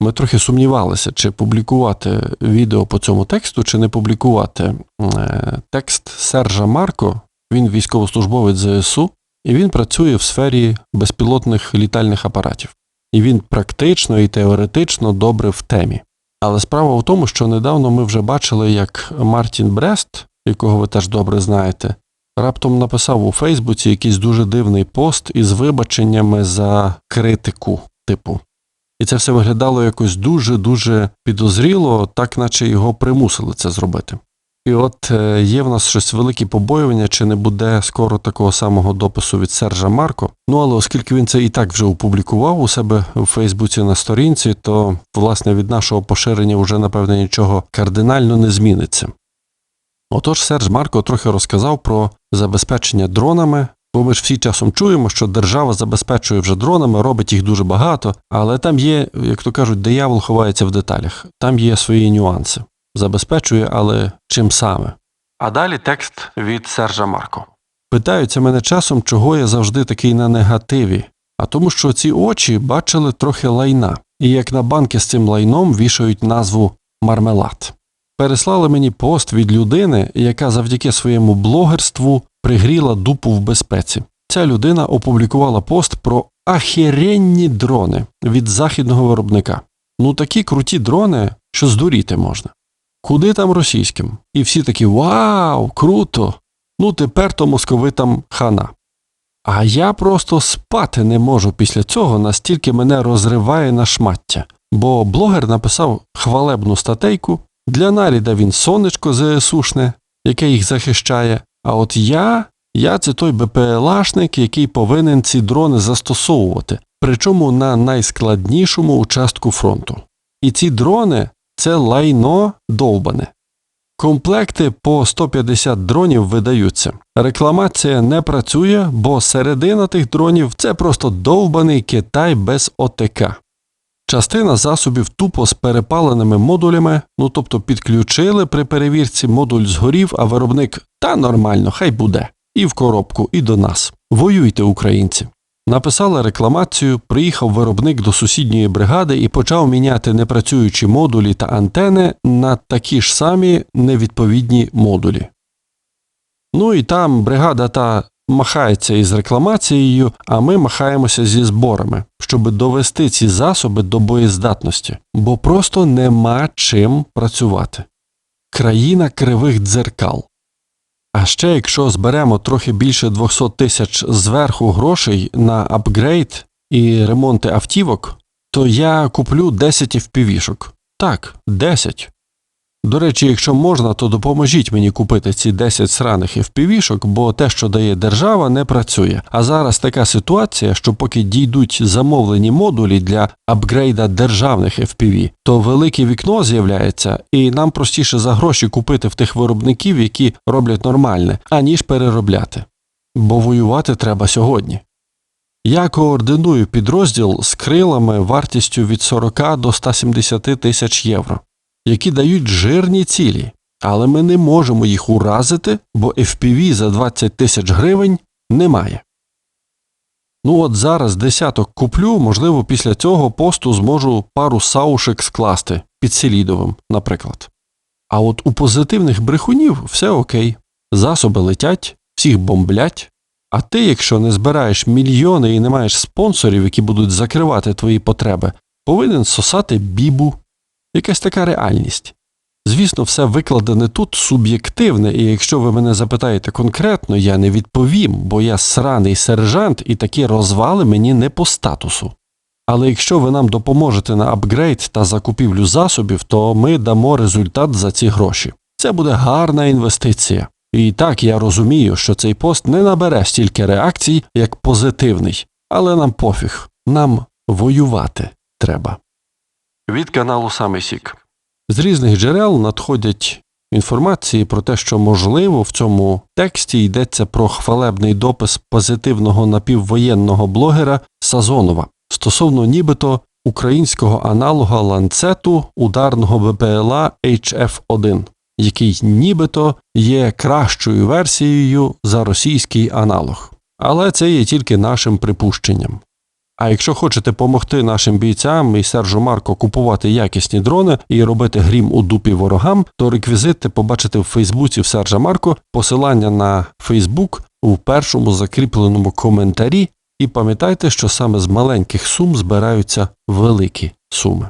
ми трохи сумнівалися, чи публікувати відео по цьому тексту, чи не публікувати Е, текст Сержа Марко. Він військовослужбовець ЗСУ, і він працює в сфері безпілотних літальних апаратів. І він практично і теоретично добре в темі. Але справа в тому, що недавно ми вже бачили, як Мартін Брест, якого ви теж добре знаєте, раптом написав у Фейсбуці якийсь дуже дивний пост із вибаченнями за критику, типу. І це все виглядало якось дуже-дуже підозріло, так наче його примусили це зробити. І от е, є в нас щось велике побоювання, чи не буде скоро такого самого допису від Сержа Марко. Ну але оскільки він це і так вже опублікував у себе в Фейсбуці на сторінці, то власне від нашого поширення вже напевне нічого кардинально не зміниться. Отож, Серж Марко трохи розказав про забезпечення дронами, бо ми ж всі часом чуємо, що держава забезпечує вже дронами, робить їх дуже багато, але там є, як то кажуть, диявол ховається в деталях, там є свої нюанси. Забезпечує, але чим саме. А далі текст від Сержа Марко. Питаються мене часом, чого я завжди такий на негативі, а тому, що ці очі бачили трохи лайна, і як на банки з цим лайном вішають назву мармелад. Переслали мені пост від людини, яка завдяки своєму блогерству пригріла дупу в безпеці. Ця людина опублікувала пост про ахеренні дрони від західного виробника. Ну такі круті дрони, що здуріти можна. Куди там російським? І всі такі Вау, круто! Ну тепер то московитам хана. А я просто спати не можу після цього, настільки мене розриває на шмаття. Бо блогер написав хвалебну статейку, для наріда він сонечко ЗСУшне, яке їх захищає. А от я, я це той БПЛАшник, який повинен ці дрони застосовувати, причому на найскладнішому участку фронту. І ці дрони це лайно довбане. Комплекти по 150 дронів видаються. Рекламація не працює, бо середина тих дронів це просто довбаний Китай без ОТК. Частина засобів тупо з перепаленими модулями, ну тобто підключили при перевірці модуль згорів, а виробник та нормально, хай буде. І в коробку, і до нас. Воюйте, українці. Написали рекламацію, приїхав виробник до сусідньої бригади і почав міняти непрацюючі модулі та антени на такі ж самі невідповідні модулі. Ну і там бригада та махається із рекламацією, а ми махаємося зі зборами, щоб довести ці засоби до боєздатності, бо просто нема чим працювати. Країна кривих дзеркал. А ще якщо зберемо трохи більше 200 тисяч зверху грошей на апгрейд і ремонти автівок, то я куплю 10 FPV-шок. Так, 10. До речі, якщо можна, то допоможіть мені купити ці 10 сраних FPV-шок, бо те, що дає держава, не працює. А зараз така ситуація, що поки дійдуть замовлені модулі для апгрейда державних FPV, то велике вікно з'являється, і нам простіше за гроші купити в тих виробників, які роблять нормальне, аніж переробляти. Бо воювати треба сьогодні. Я координую підрозділ з крилами вартістю від 40 до 170 тисяч євро які дають жирні цілі, але ми не можемо їх уразити, бо FPV за 20 тисяч гривень немає. Ну от зараз десяток куплю, можливо, після цього посту зможу пару саушек скласти під Селідовим, наприклад. А от у позитивних брехунів все окей, засоби летять, всіх бомблять. А ти, якщо не збираєш мільйони і не маєш спонсорів, які будуть закривати твої потреби, повинен сосати бібу якась така реальність. Звісно, все викладене тут суб'єктивне, і якщо ви мене запитаєте конкретно, я не відповім, бо я сраний сержант і такі розвали мені не по статусу. Але якщо ви нам допоможете на апгрейд та закупівлю засобів, то ми дамо результат за ці гроші. Це буде гарна інвестиція. І так я розумію, що цей пост не набере стільки реакцій, як позитивний, але нам пофіг, нам воювати треба від каналу Саме Сік. З різних джерел надходять інформації про те, що можливо в цьому тексті йдеться про хвалебний допис позитивного напіввоєнного блогера Сазонова стосовно нібито українського аналога ланцету ударного БПЛА HF1, який нібито є кращою версією за російський аналог. Але це є тільки нашим припущенням. А якщо хочете допомогти нашим бійцям і Сержу Марко купувати якісні дрони і робити грім у дупі ворогам, то реквізити побачите в Фейсбуці в Сержа Марко, посилання на Фейсбук у першому закріпленому коментарі. І пам'ятайте, що саме з маленьких сум збираються великі суми.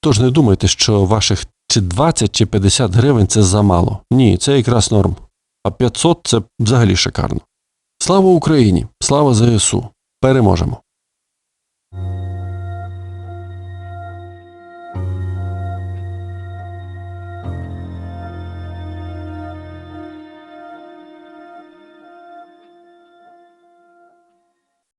Тож не думайте, що ваших чи 20 чи 50 гривень це замало. Ні, це якраз норм. А 500 це взагалі шикарно. Слава Україні! Слава ЗСУ! Переможемо!